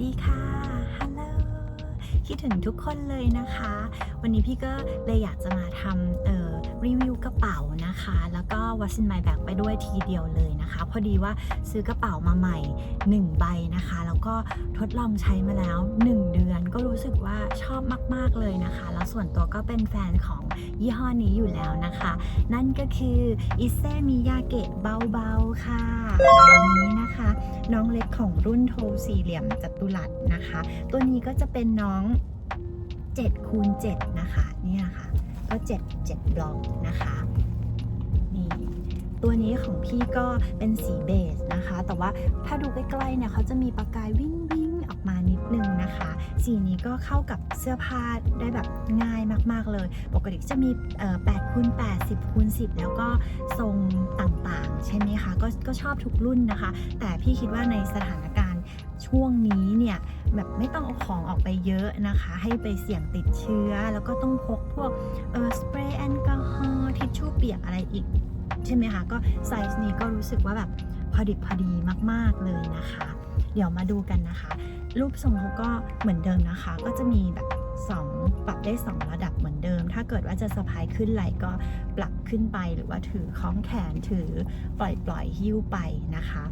ดีค่ะ คิดถึงทุกคนเลยนะคะ วันนี้พี่ก็เลยอยากจะมาทำรีวิวกระเป๋านะคะ แล้วก็ What's in my bag ไปด้วยทีเดียวเลยนะคะ พอดีว่าซื้อกระเป๋ามาใหม่ 1 ใบนะคะ แล้วก็ทดลองใช้มาแล้ว 1 เดือนก็รู้สึกว่าชอบมาก ๆ เลยนะคะ แล้วส่วนตัวก็เป็นแฟนของยี่ห้อนี้อยู่แล้วนะคะ นั่นก็คืออิเซมิยาเกะเบาๆค่ะใบนี้นะคะ น้องเล็กของรุ่นโทสี่เหลี่ยมจัตุรัสนะคะ ตัวนี้ก็จะเป็นน้อง 7คูณ7นะคะ เนี่ยค่ะ ก็ 7 7บล็อกนะคะ นี่ตัวนี้ของพี่ก็เป็นสีเบสนะคะ แต่ว่าถ้าดูใกล้ๆเนี่ยเขาจะมีประกายวิ่งวิ่งออกมานิดนึงนะคะ สีนี้ก็เข้ากับเสื้อผ้าได้แบบง่ายมากๆเลย ปกติจะมี8คูณ8 10คูณ10 แล้วก็ทรงต่างๆ ใช่ไหมคะ ก็ก็ชอบทุกรุ่นนะคะ แต่พี่คิดว่าในสถาน ช่วงนี้เนี่ยแบบไม่ต้องเอาของออกไปเยอะนะคะ ให้ไปเสี่ยงติดเชื้อ แล้วก็ต้องพกพวกเออสเปรย์แอลกอฮอล์ทิชชู่เปียกอะไรอีก ใช่ไหมคะ ก็ไซส์นี้ก็รู้สึกว่าแบบพอดิบพอดีมากๆเลยนะคะ เดี๋ยวมาดูกันนะคะ รูปทรงเขาก็เหมือนเดิมนะคะ ก็จะมีแบบ2ปรับได้ 2 ระดับเหมือนเดิม ถ้าเกิดว่าจะสะพายขึ้นไหลก็ปรับขึ้นไปหรือว่าถือคล้องแขนถือปล่อยปล่อยหิ้วไปนะคะ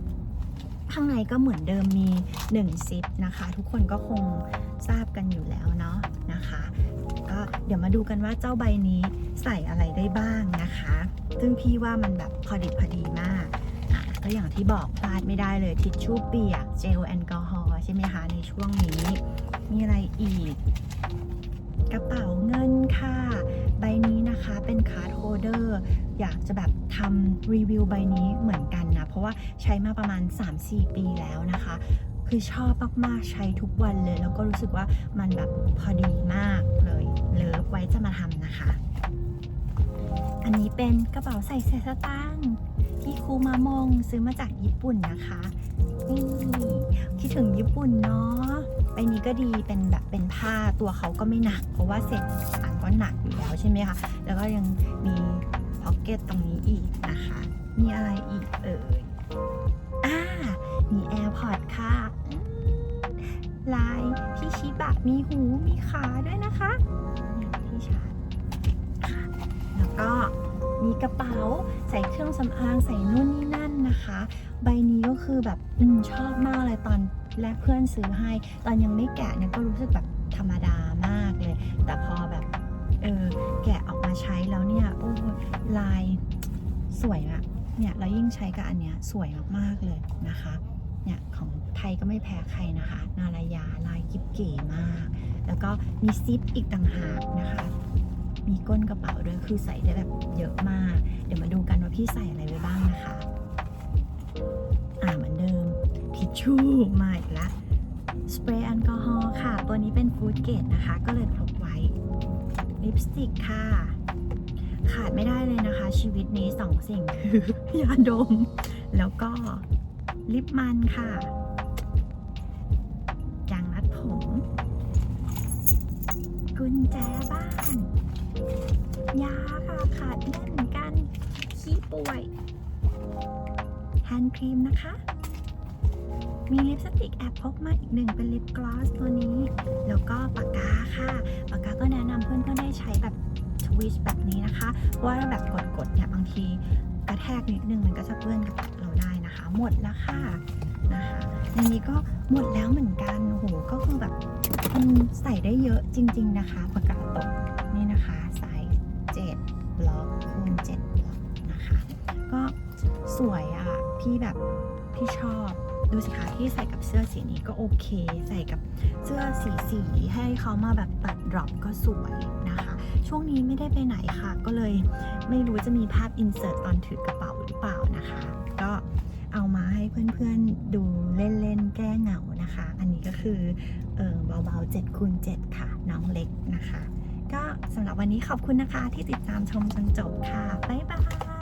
ข้างในก็เหมือนเดิมมี 1 ซิปนะคะ ทุกคนก็คงทราบกันอยู่แล้วเนาะนะคะ ก็เดี๋ยวมาดูกันว่าเจ้าใบนี้ใส่อะไรได้บ้างนะคะ ซึ่งพี่ว่ามันแบบพอดิบพอดีมากอะก็อย่างที่บอกพลาดไม่ได้เลยทิชชู่เปียกเจลแอลกอฮอล์ใช่ไหมคะในช่วงนี้ มีอะไรอีก กระเป๋าเงินค่ะ ใบนี้นะคะเป็นคาร์ดโฮเดอร์อยากจะแบบทำรีวิวใบนี้เหมือนกันนะ เพราะว่าใช้มาประมาณ 3-4 ปีแล้วนะคะ คือชอบมากๆใช้ทุกวันเลย แล้วก็รู้สึกว่ามันแบบพอดีมากเลยเลิฟไว้จะมาทำนะคะ อันนี้เป็นกระเป๋าใส่เศษสตางค์ ที่ครูมามองซื้อมาจากญี่ปุ่นนะคะนี่คิดถึงญี่ปุ่นเนาะใบนี้ก็ดีเป็นแบบเป็นผ้าตัวเขาก็ไม่หนัก เพราะว่าเศษต่างก็หนักอยู่แล้วใช่ไหมคะแล้วก็ยังมีพ็อกเก็ตตรงนี้อีกนะคะ มีอะไรอีกเอ่ยอ่ามีแอร์พอร์ตค่ะลายที่ชิบะมีหูมีขาด้วยนะคะที่ชาร์จแล้วก็ กระเป๋า ใส่เครื่องสำอางใส่นู่นนี่นั่นนะคะ ใบนี้ก็คือแบบอมชอบมากเลยตอนแรกเพื่อนซื้อให้ ตอนยังไม่แกะเนี่ยก็รู้สึกแบบธรรมดามากเลย แต่พอแบบเออแกะออกมาใช้แล้วเนี่ยโอ้ลายสวยอะเนี่ยแล้วยิ่งใช้กับอันเนี้ยสวยมากๆเลยนะคะเนี่ยของไทยก็ไม่แพ้ใครนะคะ นารายาลายกิ๊บเก๋มาก แล้วก็มีซิปอีกต่างหากนะคะ มีก้นกระเป๋า คือใส่ได้แบบเยอะมาก เดี๋ยวมาดูกันว่าพี่ใส่อะไรไว้บ้างนะคะ อ่าเหมือนเดิมทิชชู่มาอีกแล้วสเปรย์แอลกอฮอล์ค่ะ ตัวนี้เป็นฟูดเกรดนะคะ ก็เลยพกไว้ลิปสติกค่ะ ขาดไม่ได้เลยนะคะ ชีวิตนี้สองสิ่งคือยาดม แล้วก็ลิปมันค่ะยางรัดผม กุญแจ ป่วยแฮนด์ครีมนะคะ มีลิปสติกแอบพกมาอีกหนึ่งเป็นลิปกลอสตัวนี้ แล้วก็ปากกาค่ะ ปากกาก็แนะนำเพื่อนๆได้ใช้แบบทวิชแบบนี้นะคะ เพราะว่าแบบกดๆเนี่ยบางทีกระแทกนิดนึงมันก็จะเปื้อนกับเราได้นะคะ หมดแล้วค่ะนะคะอันนี้ก็หมดแล้วเหมือนกันโอ้โหก็คือแบบมันใส่ได้เยอะจริง ๆ นะคะปากกาตกนี่นะคะ สวยอะ่ะ พี่แบบพี่ชอบ ดูสิคะที่ใส่กับเสื้อสีนี้ก็โอเค ใส่กับเสื้อสีสีให้เขามาแบบตัดดรอปก็สวยนะคะ ช่วงนี้ไม่ได้ไปไหนค่ะ ก็เลยไม่รู้จะมีภาพอินเสิร์ตตอนถือกระเป๋าหรือเปล่านะคะ ก็เอามาให้เพื่อนๆดูเล่นๆแก้เหงานะคะ อันนี้ก็คือเออเบาๆ7คูณ7ค่ะ น้องเล็กนะคะ ก็สำหรับวันนี้ขอบคุณนะคะที่ติดตามชมจนจบค่ะ บ๊ายบาย